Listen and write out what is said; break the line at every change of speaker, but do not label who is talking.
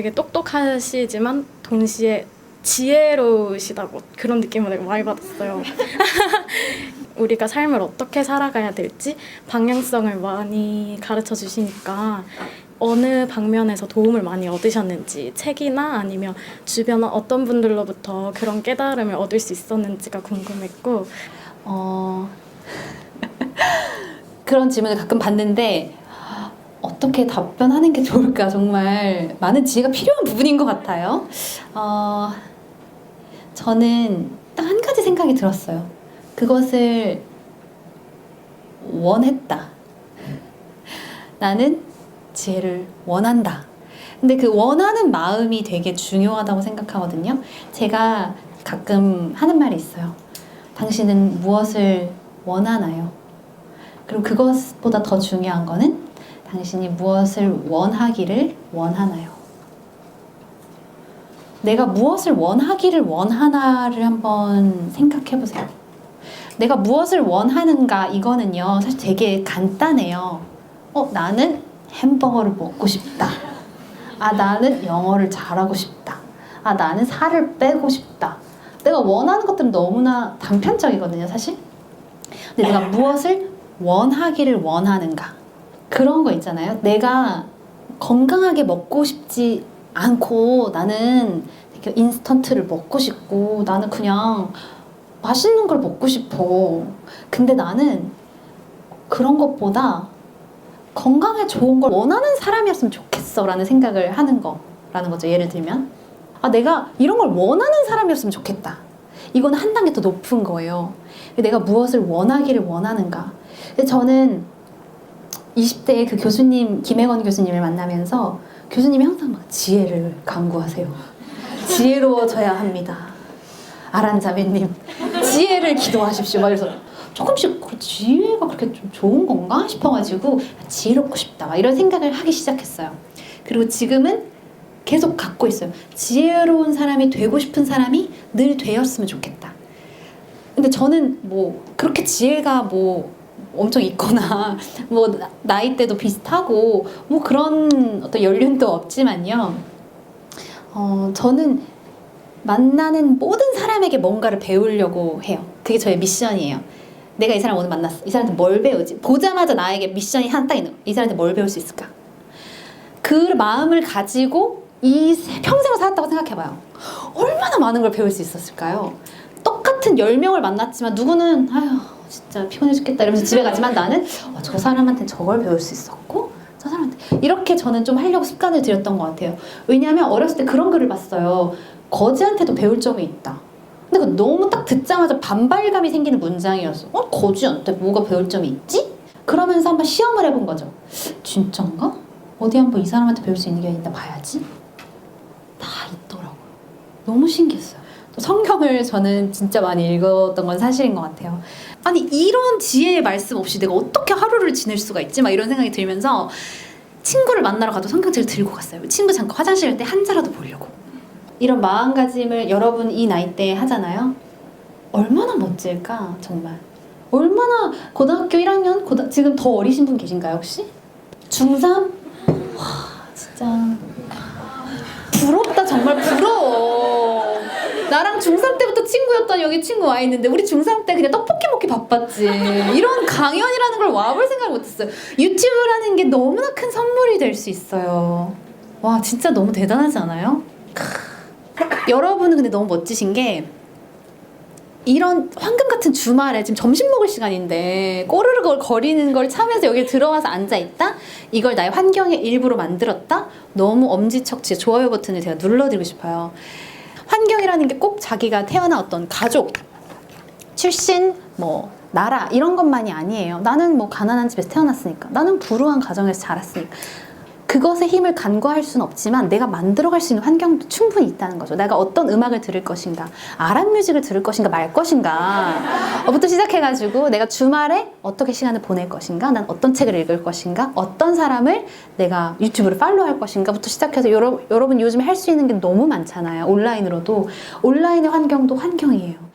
되게 똑똑하시지만 동시에 지혜로우시다고 그런 느낌을 되게 많이 받았어요. 우리가 삶을 어떻게 살아가야 될지 방향성을 많이 가르쳐 주시니까 어느 방면에서 도움을 많이 얻으셨는지 책이나 아니면 주변 어떤 분들로부터 그런 깨달음을 얻을 수 있었는지가 궁금했고
어, 그런 질문을 가끔 받는데 어떻게 답변하는 게 좋을까 정말 많은 지혜가 필요한 부분인 것 같아요. 어, 저는 딱 한 가지 생각이 들었어요. 그것을 원했다. 나는 지혜를 원한다. 근데 그 원하는 마음이 되게 중요하다고 생각하거든요. 제가 가끔 하는 말이 있어요. 당신은 무엇을 원하나요? 그리고 그것보다 더 중요한 거는 당신이 무엇을 원하기를 원하나요? 내가 무엇을 원하기를 원하나를 한번 생각해 보세요. 내가 무엇을 원하는가 이거는요 사실 되게 간단해요. 어 나는 햄버거를 먹고 싶다. 아 나는 영어를 잘하고 싶다. 아 나는 살을 빼고 싶다. 내가 원하는 것들은 너무나 단편적이거든요 사실. 근데 내가 무엇을 원하기를 원하는가 그런 거 있잖아요. 내가 건강하게 먹고 싶지 않고 나는 인스턴트를 먹고 싶고 나는 그냥 맛있는 걸 먹고 싶어. 근데 나는 그런 것보다 건강에 좋은 걸 원하는 사람이었으면 좋겠어 라는 생각을 하는 거라는 거죠. 예를 들면 아 내가 이런 걸 원하는 사람이었으면 좋겠다. 이건 한 단계 더 높은 거예요. 내가 무엇을 원하기를 원하는가. 근데 저는 20대에 그 교수님 김혜건 교수님을 만나면서 교수님이 항상 막 지혜를 강구하세요. 지혜로워져야 합니다. 아란자매님 지혜를 기도하십시오. 막 그래서 조금씩 그 지혜가 그렇게 좀 좋은 건가 싶어가지고 지혜롭고 싶다 막 이런 생각을 하기 시작했어요. 그리고 지금은 계속 갖고 있어요. 지혜로운 사람이 되고 싶은 사람이 늘 되었으면 좋겠다. 근데 저는 뭐 그렇게 지혜가 뭐 엄청 있거나 뭐 나- 나이대도 비슷하고 뭐 그런 어떤 연륜도 없지만요. 어 저는 만나는 모든 사람에게 뭔가를 배우려고 해요. 그게 저의 미션이에요. 내가 이 사람 오늘 만났어. 이 사람한테 뭘 배우지? 보자마자 나에게 미션이 하나 딱 있는. 이 사람한테 뭘 배울 수 있을까? 그 마음을 가지고 이 세- 평생을 살았다고 생각해봐요. 얼마나 많은 걸 배울 수 있었을까요? 똑같은 10명을 만났지만 누구는 아휴 진짜 피곤해 죽겠다 이러면서 집에 가지만 나는 어, 저 사람한테 저걸 배울 수 있었고 저 사람한테 이렇게 저는 좀 하려고 습관을 들였던 것 같아요. 왜냐하면 어렸을 때 그런 글을 봤어요. 거지한테도 배울 점이 있다. 근데 그 너무 딱 듣자마자 반발감이 생기는 문장이었어. 어 거지한테 뭐가 배울 점이 있지? 그러면서 한번 시험을 해본 거죠. 진짠가? 어디 한번 이 사람한테 배울 수 있는 게 있나 봐야지. 다 있더라고요. 너무 신기했어요. 또 성경을 저는 진짜 많이 읽었던 건 사실인 것 같아요. 아니 이런 지혜의 말씀 없이 내가 어떻게 하루를 지낼 수가 있지? 막 이런 생각이 들면서 친구를 만나러 가도 성경책을 들고 갔어요. 친구 잠깐 화장실 갈 때 한자라도 보려고. 이런 마음가짐을 여러분 이 나이 때 하잖아요. 얼마나 멋질까 정말. 얼마나 고등학교 1학년 고등 지금 더 어리신 분 계신가요 혹시? 중3? 와 진짜 나랑 중3 때부터 친구였던 여기 친구 와 있는데 우리 중3 때 그냥 떡볶이 먹기 바빴지. 이런 강연이라는 걸 와볼 생각을 못했어요. 유튜브라는 게 너무나 큰 선물이 될 수 있어요. 와 진짜 너무 대단하지 않아요? 크. 여러분은 근데 너무 멋지신 게 이런 황금 같은 주말에 지금 점심 먹을 시간인데 꼬르르 걸 거리는 걸 참으면서 여기 들어와서 앉아 있다. 이걸 나의 환경의 일부로 만들었다. 너무 엄지척지 좋아요 버튼을 제가 눌러드리고 싶어요. 환경이라는 게 꼭 자기가 태어난 어떤 가족, 출신, 뭐 나라 이런 것만이 아니에요. 나는 뭐 가난한 집에서 태어났으니까, 나는 불우한 가정에서 자랐으니까. 그것에 힘을 간과할 수는 없지만 내가 만들어갈 수 있는 환경도 충분히 있다는 거죠. 내가 어떤 음악을 들을 것인가, 아랍 뮤직을 들을 것인가 말 것인가, 부터 시작해가지고 내가 주말에 어떻게 시간을 보낼 것인가, 난 어떤 책을 읽을 것인가, 어떤 사람을 내가 유튜브를 팔로우할 것인가부터 시작해서 여러, 여러분 요즘 할 수 있는 게 너무 많잖아요. 온라인으로도 온라인의 환경도 환경이에요.